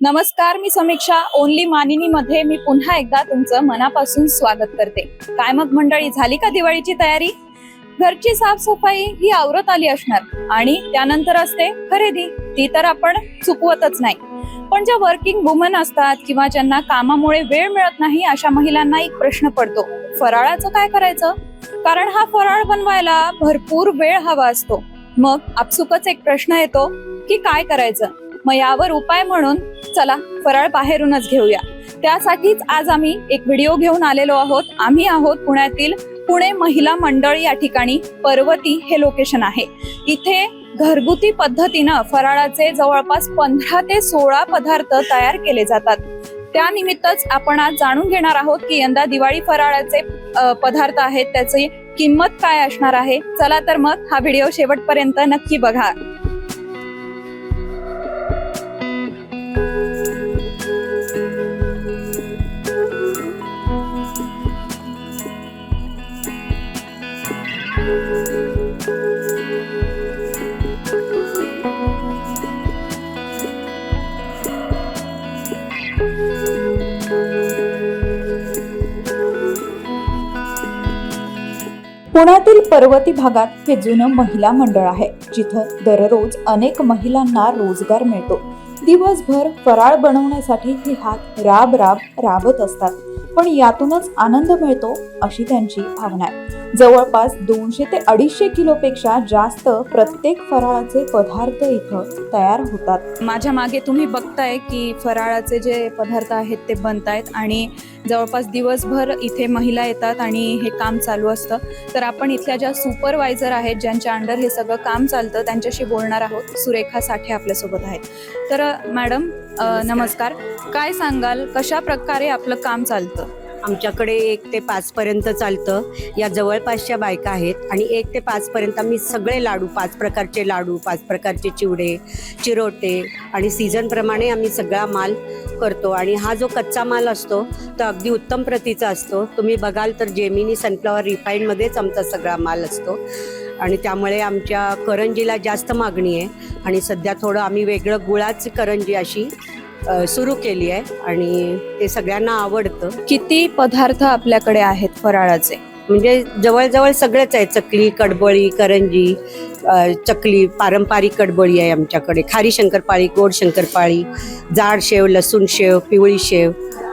नमस्कार मी समीक्षा. ओनली मानिनी मध्ये मी पुन्हा एकदा तुमचं मनापासून स्वागत करते. काय मग मंडळी झाली का दिवाळीची तयारी? घरची साफसफाई ही आवरत आली असणार. आणि त्यानंतर असते खरेदी. ती तर आपण चुकवतच नाही. पण ज्या वर्किंग वुमन असतात किंवा ज्यांना कामामुळे वेळ मिळत नाही अशा महिलांना एक प्रश्न पडतो. फराळाचं काय करायचं? कारण हा फराळ बनवायला भरपूर वेळ हवा असतो. मग आपसुकच एक प्रश्न येतो की काय करायचं? मग यावर उपाय म्हणून चला फराळ बाहेरूनच घेऊया. त्यासाठीच आज आम्ही एक व्हिडिओ घेऊन आलेलो आहोत. आम्ही आहोत पुण्यातील पुणे महिला मंडळ या ठिकाणी. पर्वती हे लोकेशन आहे. इथे घरगुती पद्धतीनं फराळाचे जवळपास पंधरा ते सोळा पदार्थ तयार केले जातात. त्यानिमित्तच आपण आज जाणून घेणार आहोत की यंदा दिवाळी फराळाचे पदार्थ आहेत. त्याची किंमत काय असणार आहे? चला तर मग हा व्हिडिओ शेवटपर्यंत नक्की बघा. पुण्यातील पर्वती भागात हे जुनं महिला मंडळ आहे जिथं दररोज अनेक महिलांना रोजगार मिळतो. दिवसभर फराळ बनवण्यासाठी हे हात राब राब राबत असतात. पण यातूनच आनंद मिळतो अशी त्यांची भावना आहे. जवळपास दोनशे ते अडीचशे किलोपेक्षा जास्त प्रत्येक फराळाचे पदार्थ इथं तयार होतात. माझ्या मागे तुम्ही बघताय की फराळाचे जे पदार्थ आहेत ते बनत आहेत आणि जवळपास दिवसभर इथे महिला येतात आणि हे काम चालू असतं. तर आपण इथल्या ज्या सुपरवायझर आहेत ज्यांच्या अंडर हे सगळं काम चालतं त्यांच्याशी बोलणार आहोत. सुरेखा साठे आपल्यासोबत आहेत. तर मॅडम नमस्कार. काय सांगाल? कशा प्रकारे आपलं काम चालतं? आमच्याकडे एक ते पाचपर्यंत चालतं. या जवळपासच्या बायका आहेत आणि एक ते पाचपर्यंत आम्ही सगळे लाडू पाच प्रकारचे लाडू पाच प्रकारचे चिवडे चिरोटे आणि सीझनप्रमाणे आम्ही सगळा माल करतो. आणि हा जो कच्चा माल असतो तो अगदी उत्तम प्रतीचा असतो. तुम्ही बघाल तर जेमिनी सनफ्लॉवर रिफाईनमध्येच आमचा सगळा माल असतो. आणि त्यामुळे आमच्या करंजीला जास्त मागणी आहे. आणि सध्या थोडं आम्ही वेगळं गुळाची करंजी अशी सुरू केली आहे. आणि ते सगळ्यांना आवडतं. किती पदार्थ आपल्याकडे आहेत फराळाचे? म्हणजे जवळजवळ सगळेच आहे चकली कडबळी करंजी चकली पारंपरिक कडबळी आहे आमच्याकडे. खारी शंकरपाळी गोड शंकरपाळी जाड शेव लसूण शेव पिवळी शेव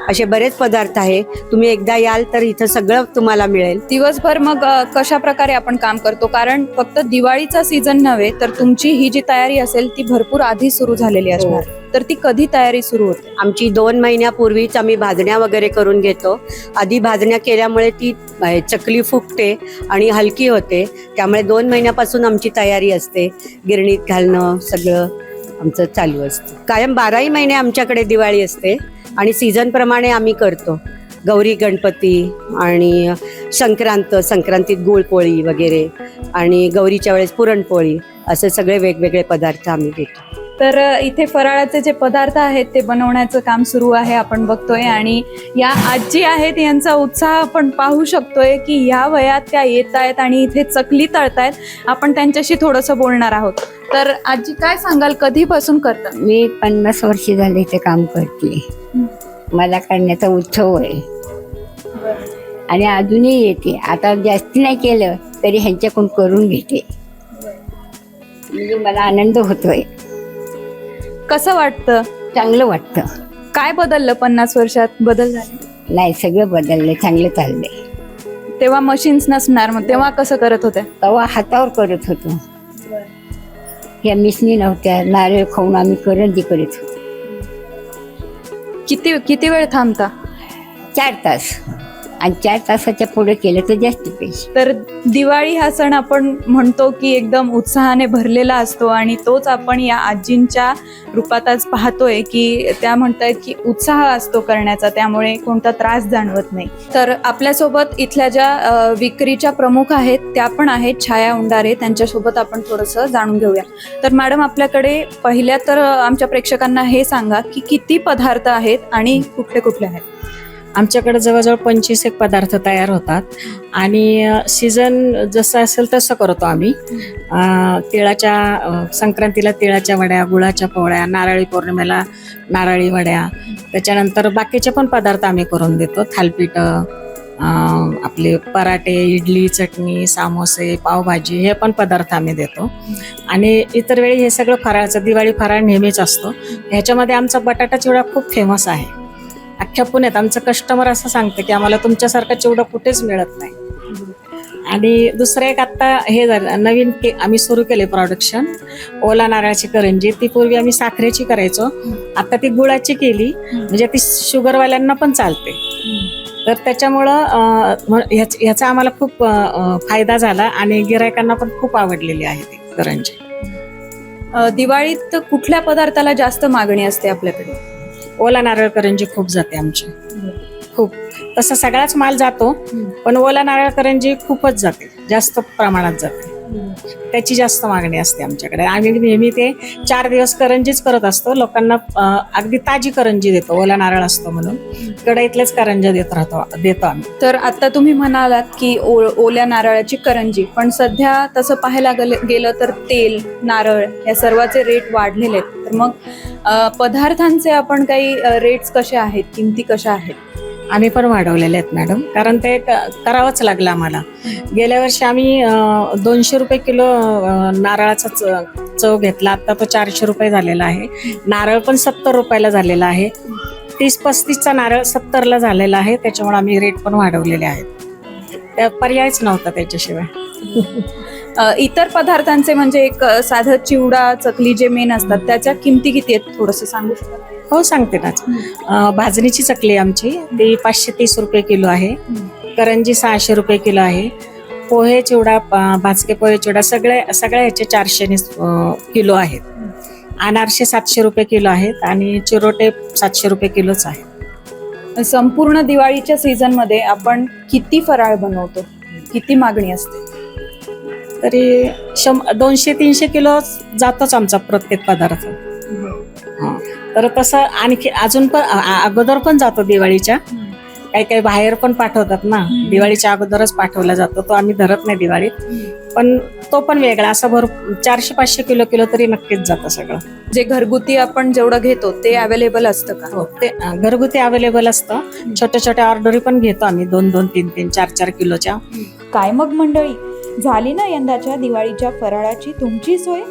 असे बरेच पदार्थ आहे. तुम्ही एकदा याल तर इथं सगळं तुम्हाला मिळेल. दिवसभर मग कशा प्रकारे आपण काम करतो? कारण फक्त दिवाळीचा सीझन नव्हे तर तुमची ही जी तयारी असेल ती भरपूर आधी सुरू झालेली असणार. तर ती कधी तयारी सुरू होते? आमची दोन महिन्यापूर्वीच आम्ही भाजण्या वगैरे करून घेतो. आधी भाजण्या केल्यामुळे ती चकली फुगते आणि हलकी होते. त्यामुळे दोन महिन्यापासून आमची तयारी असते. गिरणीत घालणं सगळं आमचं चालू असतं. कायम बाराही महिने आमच्याकडे दिवाळी असते. आणि सीझनप्रमाणे आम्ही करतो. गौरी गणपती आणि संक्रांत संक्रांतीत गुळपोळी वगैरे आणि गौरीच्या वेळेस पुरणपोळी असे सगळे वेगवेगळे पदार्थ आम्ही घेतो. तर इथे फराळाचे जे पदार्थ आहेत ते बनवण्याचं काम सुरू आहे आपण बघतोय. आणि या आजी आहेत यांचा उत्साह आपण पाहू शकतोय की या वयात त्या येत आहेत आणि इथे चकली तळतायत आपण त्यांच्याशी थोडंसं बोलणार आहोत. तर आजी काय सांगाल? कधीपासून करतात? मी पन्नास वर्ष झाले इथे काम करते. मला करण्याचा उत्सव आहे. आणि अजूनही येते. आता जास्ती नाही केलं तरी ह्यांच्याकडून करून घेते. म्हणजे मला आनंद होतोय. कसं वाटतं? चांगलं वाटतं. काय बदललं पन्नास वर्षात? बदल झाले? नाही सगळं बदललं चांगलं चाललंय. तेव्हा मशीन्स नसणार मग तेव्हा कसं करत होते? तेव्हा हातावर करत होतो. या मिसनी नव्हत्या नारळ खाऊन आम्ही करंजी करत होतो. किती किती वेळ थांबता? चार तास. आणि चार तासाच्या पुढे केलं तर जास्त पैसे. तर दिवाळी हा सण आपण म्हणतो की एकदम उत्साहाने भरलेला असतो आणि तोच आपण या आजींच्या रूपात आज पाहतोय की त्या म्हणतायत की उत्साह असतो करण्याचा त्यामुळे कोणता त्रास जाणवत नाही. तर आपल्यासोबत इथल्या ज्या विक्रीच्या प्रमुख आहेत त्या पण आहेत छाया उंडारे. त्यांच्यासोबत आपण थोडंसं जाणून घेऊया. तर मॅडम आपल्याकडे पहिल्या तर आमच्या प्रेक्षकांना हे सांगा की किती पदार्थ आहेत आणि कुठले कुठले आहेत? आमच्याकडे जवळजवळ पंचवीस एक पदार्थ तयार होतात. आणि सीझन जसं असेल तसं करतो आम्ही. तिळाच्या संक्रांतीला तिळाच्या वड्या गुळाच्या पोळ्या नारळी पौर्णिमेला नारळी वड्या. त्याच्यानंतर बाकीचे पण पदार्थ आम्ही करून देतो. थालपीठं आपले पराठे इडली चटणी सामोसे पावभाजी हे पण पदार्थ आम्ही देतो. आणि इतर वेळी हे सगळं फराळचं दिवाळी फराळ नेहमीच असतो. ह्याच्यामध्ये आमचा बटाटा चिवडा खूप फेमस आहे. अख्ख्या पुण्यात आमचं कस्टमर असं सांगतं की आम्हाला तुमच्यासारखा चिवडा कुठेच मिळत नाही. आणि दुसरं एक आत्ता हे झालं नवीन के आम्ही सुरू केले प्रोडक्शन ओला नारळाची करंजी. ती पूर्वी आम्ही साखरेची करायचो. आता ती गुळाची केली. म्हणजे ती शुगरवाल्यांना पण चालते. तर त्याच्यामुळं ह्याचा आम्हाला खूप फायदा झाला आणि गिरायकांना पण खूप आवडलेली आहे ती करंजी. दिवाळीत कुठल्या पदार्थाला जास्त मागणी असते आपल्याकडे? ओला नारळ करंजी खूप जाते आमची. खूप. तसा सगळाच माल जातो पण ओला नारळ करंजी खूपच जाते जास्त प्रमाणात जाते. त्याची जास्त मागणी असते आमच्याकडे. आम्ही नेहमी ते चार दिवस करंजीच करत असतो. लोकांना अगदी ताजी करंजी देतो. ओला नारळ असतो म्हणून. कढईतलेच करंजा देत राहतो देतो आम्ही. तर आता तुम्ही म्हणालात की ओ- ओल्या नारळाची करंजी. पण सध्या तसं पाहायला गेलं गेलं तर तेल नारळ या सर्वाचे रेट वाढलेले आहेत. तर मग पदार्थांचे आपण काही रेट्स कसे आहेत? किमती कशा आहेत? आम्ही पण वाढवलेले आहेत मॅडम. कारण ते करावंच लागलं आम्हाला. गेल्या वर्षी आम्ही दोनशे रुपये किलो नारळाचा च- चव घेतला. आता तो चारशे रुपये झालेला आहे. नारळ पण सत्तर रुपयाला झालेला आहे. तीस पस्तीसचा नारळ सत्तरला झालेला आहे. त्याच्यामुळे आम्ही रेट पण वाढवलेले आहेत. त्या पर्यायच नव्हता त्याच्याशिवाय. इतर पदार्थांचे म्हणजे एक साधं चिवडा चकली जे मेन असतात त्याच्या किमती किती आहेत थोडस सांगू शकता? हो सांगते ना. भाजणीची चकली आमची. ती पाचशे तीस रुपये किलो आहे. करंजी सहाशे रुपये किलो आहे. पोहे चिवडा भाजके पोहे चिवडा सगळे सगळ्या ह्याचे चारशे किलो आहेत. अनारसे सातशे रुपये किलो आहेत आणि चिरोटे सातशे रुपये किलोच आहे संपूर्ण दिवाळीच्या सीझनमध्ये आपण किती फराळ बनवतो? किती मागणी असते? तरी शं दोनशे तीनशे किलो जातोच आमचा प्रत्येक पदार्थ. हं. तर तसं आणखी अजून पण अगोदर पण जातो दिवाळीच्या. काही काही बाहेर पण पाठवतात ना. दिवाळीच्या अगोदरच पाठवला जातो. तो आम्ही धरत नाही दिवाळीत. पण तो पण वेगळा. असं भर चारशे पाचशे किलो किलो तरी नक्कीच जातं सगळं. जे घरगुती आपण जेवढं घेतो ते अवेलेबल असतं का? हो ते घरगुती अवेलेबल असतं. छोट्या छोट्या ऑर्डरी पण घेतो आम्ही. दोन दोन तीन तीन चार चार किलोच्या. काय मग मंडळी? झाली ना यंदाच्या दिवाळीच्या फराळाची तुमची सोय?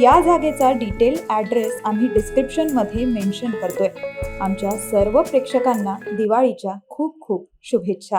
या जागेचा डिटेल ॲड्रेस आम्ही डिस्क्रिप्शनमध्ये मेन्शन करतोय. आमच्या सर्व प्रेक्षकांना दिवाळीच्या खूप खूप शुभेच्छा.